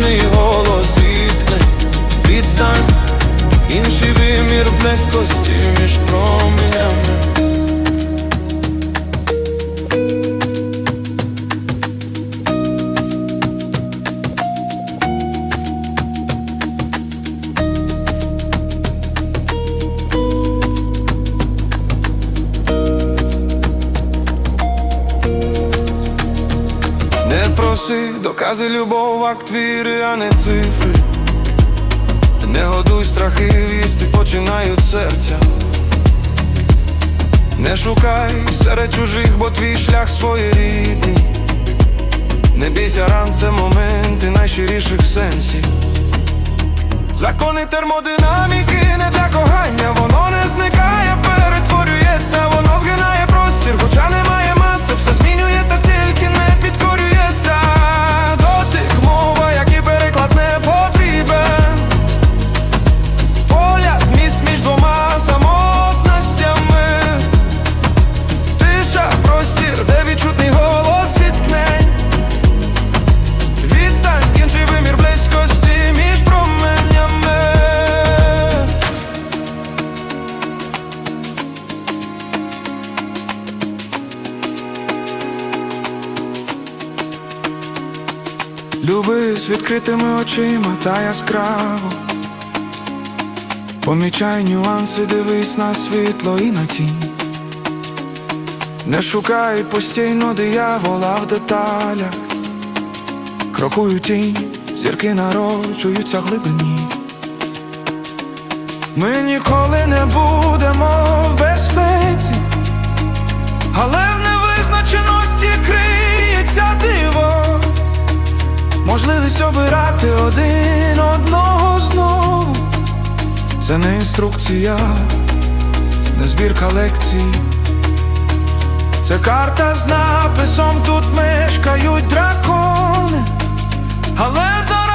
відчутний голос зіткне Відстань, інший вимір близькості Не проси, докази любов, акт віри, а не цифри. Не годуй страхи, вісти починають серця. Не шукай серед чужих, бо твій шлях своєрідний. Не бійся ран, це моменти найщиріших сенсів. Закони термодинаміки не для кохання, воно не зникає, перетворюється, воно згинає простір, хоча немає Люби з відкритими очима та яскраво. Помічай нюанси, дивись на світло і на тінь. Не шукай постійно диявола в деталях. Крокую тінь, зірки народжуються глибині. Ми ніколи не будемо в безпеці, але Можливість обирати один одного знову. Це не інструкція, не збірка лекцій. Це карта з написом тут мешкають дракони, але зараз